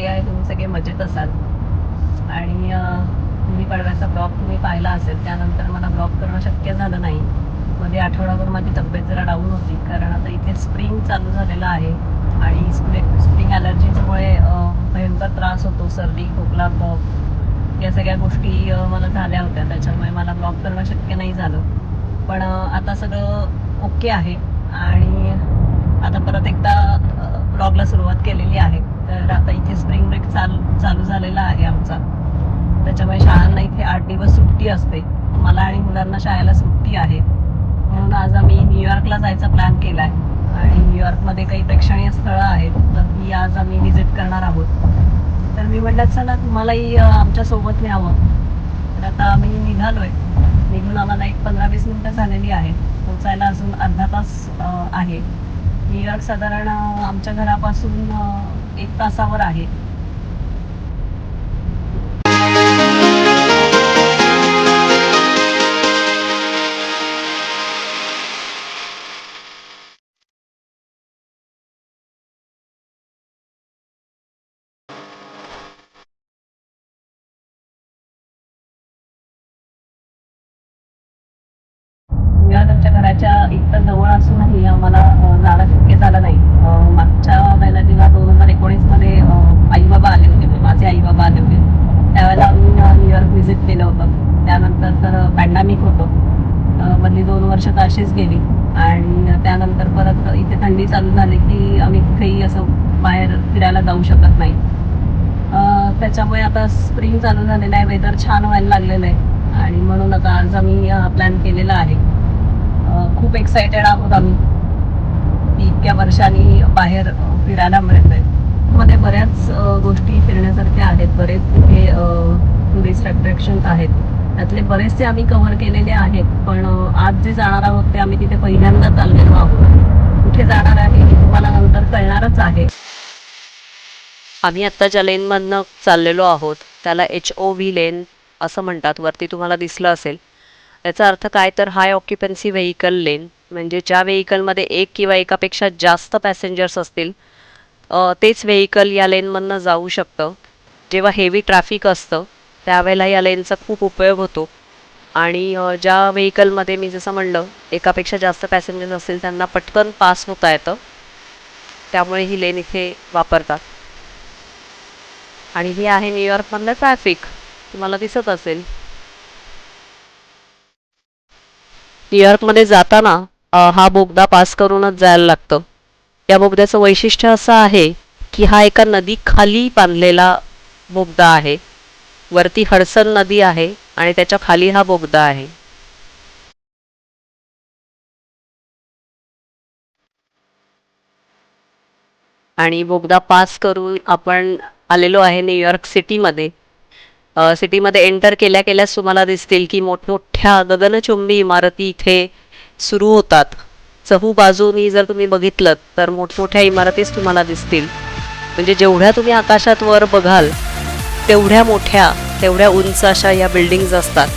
खात्री आहे तुम्ही सगळे मजेत असाल. आणि तुम्ही पाडव्याचा ब्लॉग तुम्ही पाहिला असेल त्यानंतर मला ब्लॉग करणं शक्य झालं नाही. मध्ये आठवडाभर माझी तब्येत जरा डाऊन होती कारण आता इथे स्प्रिंग चालू झालेलं आहे. आणि स्प्रिंग स्प्रिंग ॲलर्जीमुळे भयंकर त्रास होतो सर्दी खोकला कफ या सगळ्या गोष्टी मला झाल्या होत्या. त्याच्यामुळे मला ब्लॉग करणं शक्य नाही झालं. पण आता सगळं ओके आहे. आणि आता परत एकदा ब्लॉगला सुरुवात केलेली आहे. तर आता इथे स्प्रिंग ब्रेक चालू चालू झालेला आहे आमचा. त्याच्यामुळे शाळांना इथे आठ दिवस सुट्टी असते. मला आणि मुलांना शाळेला सुट्टी आहे. म्हणून आज आम्ही न्यूयॉर्कला जायचा प्लॅन केला आहे आणि न्यूयॉर्कमध्ये काही प्रेक्षणीय स्थळं आहेत तर ती आज आम्ही व्हिजिट करणार आहोत. तर मी म्हटलं चला तुम्हालाही आमच्यासोबत न्यावं. तर आता आम्ही निघालो आहे निघून आम्हाला एक पंधरा वीस मिनिटं झालेली आहेत. पोचायला अजून अर्धा तास आहे. न्यूयॉर्क साधारण आमच्या घरापासून एक तासावर आहे. आमच्या घराच्या इतकं जवळ असूनही आम्हाला जाणं शक्य झालं नाही. मागच्या महिन्यात जेव्हा दोन हजार एकोणीसमध्ये आई बाबा आले होते माझे आई बाबा आले होते त्यावेळेला आम्ही अं, न्यूयॉर्क व्हिजिट केलं होतं त्यानंतर तर पॅन्डामिक होतं अं, मधली अशीच गेली. आणि त्यानंतर परत इथे थंडी चालू झाली की आम्ही कुठेही असं बाहेर फिरायला जाऊ शकत नाही. त्याच्यामुळे आता स्प्रिंग चालू झालेलं आहे वेदर छान व्हायला लागलेलं आहे. आणि म्हणून आता आज आम्ही प्लॅन केलेला आहे. खूप एक्सायटेड आहोत आम्ही. की इतक्या वर्षांनी बाहेर फिरायला मिळत आहे मध्ये बऱ्याच गोष्टी फिरण्यासारख्या आहेत. बरेच तिथे टुरिस्ट अट्रॅक्शन्स आहेत. त्यातले बरेचसे आम्ही कव्हर केलेले आहेत पण आज जे जाणार आहोत ते आम्ही तिथे पहिल्यांदा चाललेलो आहोत. कुठे जाणार आहे हे तुम्हाला नंतर कळणारच आहे. आम्ही आत्ता ज्या लेनमधनं चाललेलो आहोत त्याला एच ओ व्ही लेन असं म्हणतात. वरती तुम्हाला दिसलं असेल. याचा अर्थ काय तर हाय ऑक्युपन्सी व्हेकल लेन. म्हणजे ज्या व्हेकलमध्ये एक किंवा एकापेक्षा जास्त पॅसेंजर्स असतील तेच व्हेकल या लेनमधनं जाऊ शकतं. जेव्हा हेवी ट्रॅफिक असतं त्यावेळेला या लेनचा खूप उपयोग होतो. आणि ज्या व्हेकलमध्ये मी जसं म्हणलं एकापेक्षा जास्त पॅसेंजर्स असतील त्यांना पटकन पास होता येतं. त्यामुळे ही लेन इथे वापरतात. आणि हे आहे न्यूयॉर्कमधलं ट्रॅफिक. तुम्हाला दिसत असेल. न्यूयॉर्कमध्ये जाताना हा बोगदा पास करूनच जायला लागतं. या बोगद्याचं वैशिष्ट्य असं आहे की हा एका नदीखाली बांधलेला बोगदा आहे. वरती हडसन नदी आहे आणि त्याच्याखाली हा बोगदा आहे. आणि बोगदा पास करून आपण आलेलो आहे न्यूयॉर्क सिटीमध्ये सिटीमध्ये एंटर केल्या केल्याच तुम्हाला दिसतील की मोठमोठ्या गगनचुंबी इमारती इथे सुरू होतात. चहू बाजूनी जर तुम्ही बघितलं तर मोठमोठ्या इमारतीच तुम्हाला दिसतील. म्हणजे जेवढ्या तुम्ही आकाशात वर बघाल तेवढ्या मोठ्या तेवढ्या उंच अशा या बिल्डिंग्ज असतात.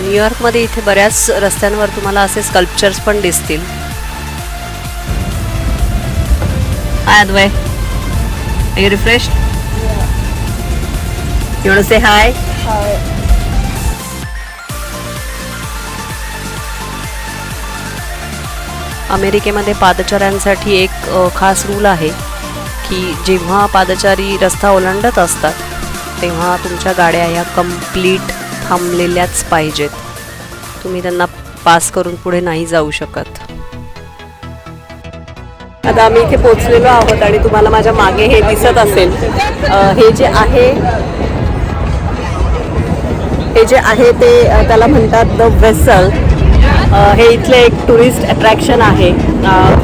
न्यूयॉर्कमध्ये इथे बऱ्याच रस्त्यांवर तुम्हाला असे स्कल्पचर्स पण दिसतील. Adway. Are you refreshed? You want अमेरिकेमध्ये पादचाऱ्यांसाठी एक खास रूल आहे की जेव्हा पादचारी रस्ता ओलांडत असतात तेव्हा तुमच्या गाड्या ह्या कंप्लीट थांबलेल्याच पाहिजेत. तुम्ही त्यांना पास करून पुढे नाही जाऊ शकत. आता आम्ही इथे पोचलेलो आहोत आणि तुम्हाला माझ्या मागे हे दिसत असेल. हे जे आहे हे जे आहे ते त्याला म्हणतात द वेसल हे इथले एक टुरिस्ट अट्रॅक्शन आहे.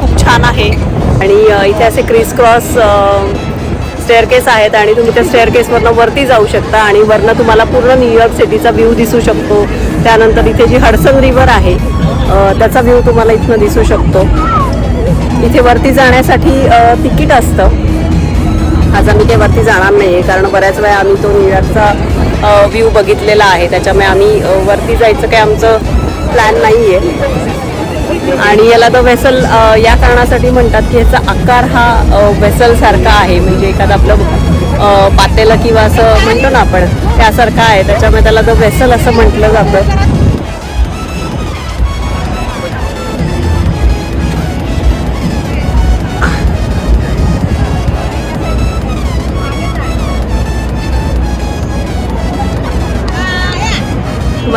खूप छान आहे. आणि इथे असे क्रिस क्रॉस स्टेअरकेस आहेत आणि तुम्ही त्या स्टेअरकेसवरनं वरती जाऊ शकता आणि वरनं तुम्हाला पूर्ण न्यूयॉर्क सिटीचा व्ह्यू दिसू शकतो. त्यानंतर इथे जी हडसन रिव्हर आहे त्याचा व्ह्यू तुम्हाला इथनं दिसू शकतो. इथे वरती जाण्यासाठी तिकीट असतं. आज आम्ही ते वरती जाणार नाही आहे कारण बऱ्याच वेळा आम्ही तो न्यूयॉर्कचा व्ह्यू बघितलेला आहे. त्याच्यामुळे आम्ही वरती जायचं काही आमचं प्लॅन नाही आहे आणि याला तर वेसल या कारणासाठी म्हणतात की ह्याचा आकार हा वेसल सारखा आहे. म्हणजे एखादं आपलं पातेलं किंवा असं म्हणतो ना आपण त्यासारखं आहे. त्याच्यामुळे त्याला तो वेसल असं म्हटलं जातं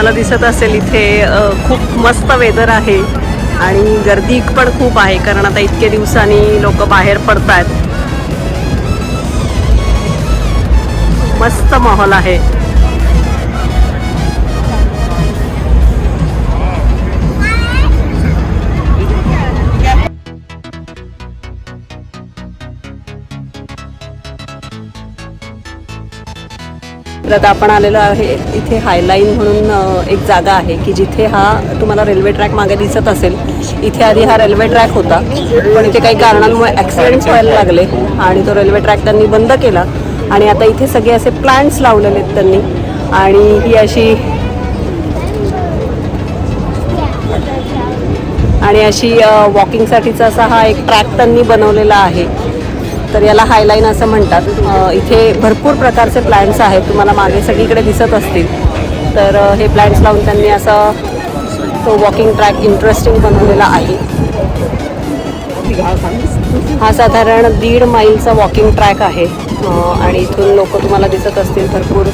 तुम्हाला दिसत असेल इथे अ, खूप मस्त वेदर आहे आणि गर्दी पण खूप आहे कारण आता इतके दिवसांनी लोक बाहेर पडत आहेत मस्त माहोल आहे. तर आता आपण आलेलो आहे इथे हायलाईन म्हणून एक जागा आहे की जिथे हा तुम्हाला रेल्वे ट्रॅक मागे दिसत असेल. इथे आधी हा रेल्वे ट्रॅक होता पण इथे काही कारणांमुळे ॲक्सिडेंट्स व्हायला लागले आणि तो रेल्वे ट्रॅक त्यांनी बंद केला. आणि आता इथे सगळे असे प्लांट्स लावलेले आहेत त्यांनी. आणि ही अशी आणि अशी वॉकिंगसाठीचा असा हा एक ट्रॅक त्यांनी बनवलेला आहे. तर याला हायलाईन असं म्हणतात. इथे भरपूर प्रकारचे प्लॅन्ट्स आहेत. तुम्हाला मागे सगळीकडे दिसत असतील. तर हे प्लॅन्ट्स लावून त्यांनी असा तो वॉकिंग ट्रॅक इंटरेस्टिंग बनवलेला आहे. हा साधारण दीड माईलचा वॉकिंग ट्रॅक आहे. आणि इथून लोक तुम्हाला दिसत असतील. भरपूर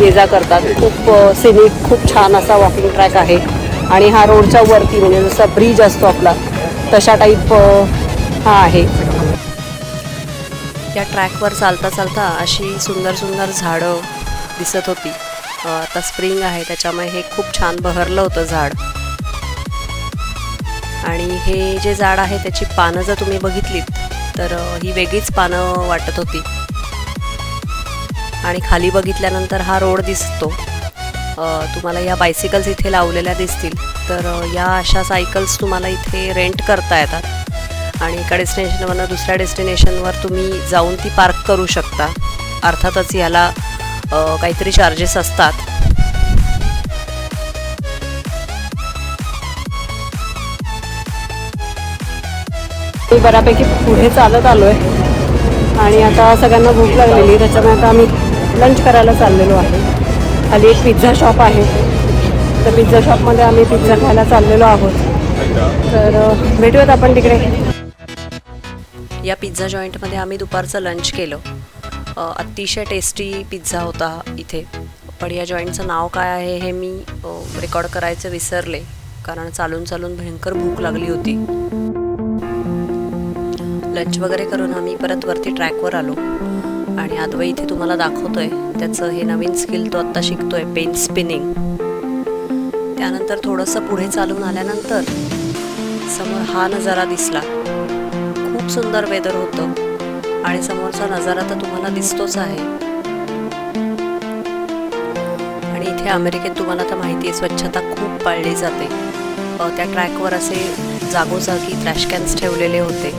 ये जा करतात. खूप सिनिक खूप छान असा वॉकिंग ट्रॅक आहे. आणि हा रोडच्या वरती म्हणजे जसा ब्रिज असतो आपला तशा टाईप हा आहे. त्या ट्रॅकवर चालता चालता अशी सुंदर सुंदर झाडं दिसत होती. आता स्प्रिंग आहे त्याच्यामुळे हे खूप छान बहरलं होतं झाड. आणि हे जे झाड आहे त्याची पानं जर तुम्ही बघितलीत तर ही वेगळीच पानं वाटत होती. आणि खाली बघितल्यानंतर हा रोड दिसतो. तुम्हाला या बायसिकल्स इथे लावलेल्या दिसतील. तर या अशा सायकल्स तुम्हाला इथे रेंट करता येतात. आणि एका डेस्टिनेशनवरनं दुसऱ्या डेस्टिनेशनवर तुम्ही जाऊन ती पार्क करू शकता. अर्थातच याला काहीतरी चार्जेस असतात. मी बऱ्यापैकी पुढे चालत आलो आहे आणि आता सगळ्यांना भूक लागलेली त्याच्यामुळे आता आम्ही लंच करायला चाललेलो आहे. खाली एक पिझ्झा शॉप आहे. तर पिझ्झा शॉपमध्ये आम्ही पिझ्झा खायला चाललेलो आहोत. तर भेटूयात आपण तिकडे. या पिझ्झा जॉईंटमध्ये आम्ही दुपारचं लंच केलं. अतिशय टेस्टी पिझ्झा होता इथे. पण या जॉईंटचं नाव काय आहे हे मी रेकॉर्ड करायचं विसरले. कारण चालून चालून भयंकर भूक लागली होती. लंच वगैरे करून आम्ही परत वरती ट्रॅकवर आलो. आणि आदवई इथे तुम्हाला दाखवतोय. त्याचं हे नवीन स्किल तो आत्ता शिकतोय पेन स्पिनिंग त्यानंतर थोडंसं पुढे चालून आल्यानंतर समोर हा नजारा दिसला. खूप सुंदर वेदर होतं. आणि समोरचा नजारा तर तुम्हाला दिसतोच आहे. आणि इथे अमेरिकेत तुम्हाला तर माहिती आहे स्वच्छता खूप पाळली जाते. त्या ट्रॅकवर असे जागोजागी ट्रॅश कॅन्स ठेवलेले होते.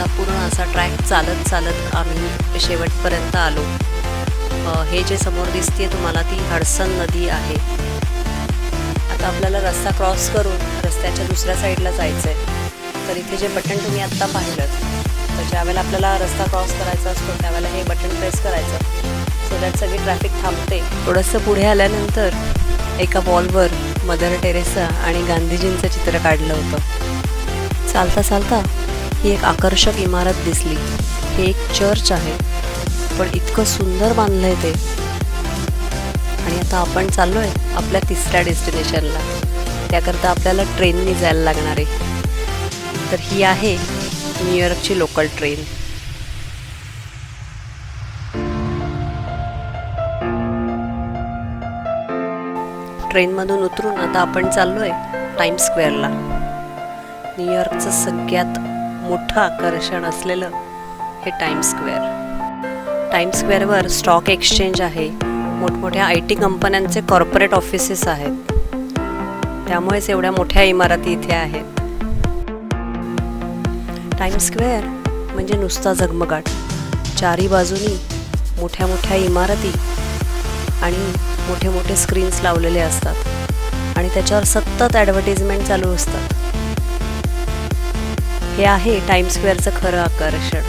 आता पूर्ण असा ट्रॅक चालत चालत आम्ही शेवटपर्यंत आलो. हे जे समोर दिसते तुम्हाला ती हडसन नदी आहे. आता आपल्याला रस्ता क्रॉस करून रस्त्याच्या दुसऱ्या साईडला जायचं आहे तर इथे जे बटन तुम्ही आत्ता पाहिलं तर ज्यावेळेला आपल्याला रस्ता क्रॉस करायचा असतो त्यावेळेला हे बटन प्रेस करायचं. सो दॅट सगळी ट्रॅफिक थांबते. थोडंसं पुढे आल्यानंतर एका वॉलवर मदर टेरेसा आणि गांधीजींचं चित्र काढलं होतं. चालता चालता ही एक आकर्षक इमारत दिसली. हे एक चर्च आहे. पण इतकं सुंदर बांधलंय ते. आणि आता आपण चाललो आहे आपल्या तिसऱ्या डेस्टिनेशनला. त्याकरता आपल्याला ट्रेननी जायला लागणार आहे. तर ही आहे न्यूयॉर्कची लोकल ट्रेन. ट्रेनमधून उतरून आता आपण चाललो आहे टाईम स्क्वेअरला न्यूयॉर्कचं सगळ्यात मोठं आकर्षण असलेलं हे टाइम स्क्वेअर टाइम स्क्वेअरवर स्टॉक एक्सचेंज आहे. मोठमोठ्या आय टी कंपन्यांचे कॉर्पोरेट ऑफिसेस आहेत. त्यामुळेच एवढ्या मोठ्या इमारती इथे आहेत. टाइम स्क्वेअर म्हणजे नुसता झगमगाट चारी बाजूनी मोठ्या मोठ्या इमारती आणि मोठे मोठे स्क्रीन्स लावलेले असतात. आणि त्याच्यावर सतत ॲडव्हर्टिजमेंट चालू असतात. हे आहे टाइम स्क्वेअरचं खरं आकर्षण.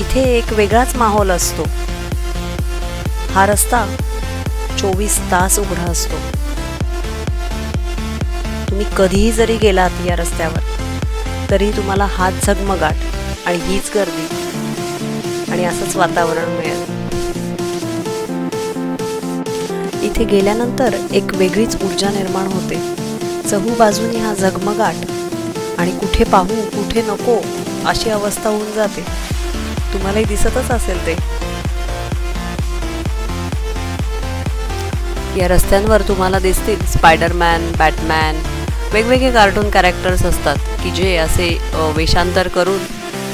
इथे एक वेगळाच माहोल असतो. हा रस्ता चोवीस तास उघडा असतो. तुम्ही कधीही जरी गेलात या रस्त्यावर तरी तुम्हाला हात झगमगाट आणि हीच गर्दी आणि असंच वातावरण मिळेल. इथे गेल्यानंतर एक वेगळीच ऊर्जा निर्माण होते. चहूबाजूनी हा झगमगाट आणि कुठे पाहू कुठे नको अशी अवस्था होऊन जाते. तुम्हालाही दिसतच असेल ते. या रस्त्यांवर तुम्हाला दिसतील स्पायडरमॅन बॅटमॅन वेगवेगळे कार्टून कॅरेक्टर्स असतात की जे असे वेषांतर करून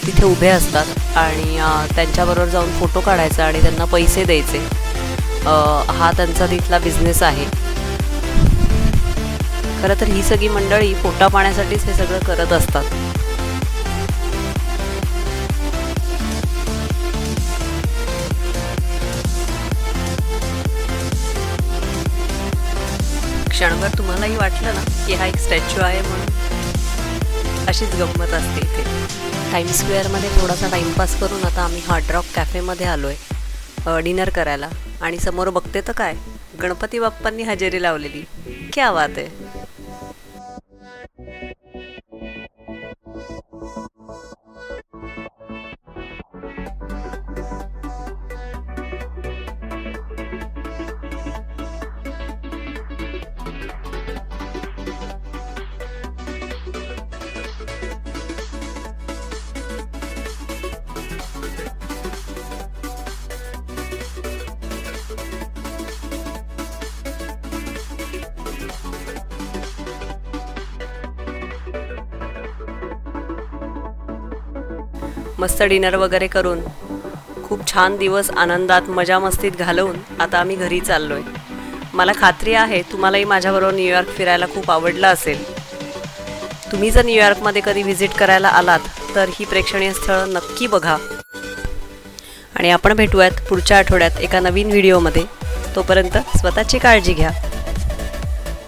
तिथे उभे असतात आणि त्यांच्याबरोबर जाऊन फोटो काढायचा आणि त्यांना पैसे द्यायचे. हा त्यांचा तिथला बिझनेस आहे. खरं तर ही सगळी मंडळी पोटा पाण्यासाठीच हे सगळं करत असतात. क्षणभर तुम्हालाही वाटलं ना की हा एक स्टॅच्यू आहे म्हणून? अशीच गंमत असते इथे. टाइम स्क्वेअरमध्ये थोडासा टाइमपास करून आता आम्ही हार्डरॉक कॅफेमध्ये आलो आहे डिनर करायला. आणि समोर बघते तर काय? गणपती बाप्पांनी हजेरी लावलेली. क्या वात आहे. मस्त डिनर वगैरे करून खूप छान दिवस आनंदात मजा मस्तीत घालवून आता आम्ही घरी चाललो आहे मला खात्री आहे तुम्हालाही माझ्याबरोबर न्यूयॉर्क फिरायला खूप आवडलं असेल. तुम्ही जर न्यूयॉर्कमध्ये कधी व्हिजिट करायला आलात तर ही प्रेक्षणीय स्थळं नक्की बघा. आणि आपण भेटूयात पुढच्या आठवड्यात एका नवीन व्हिडिओमध्ये तोपर्यंत स्वतःची काळजी घ्या.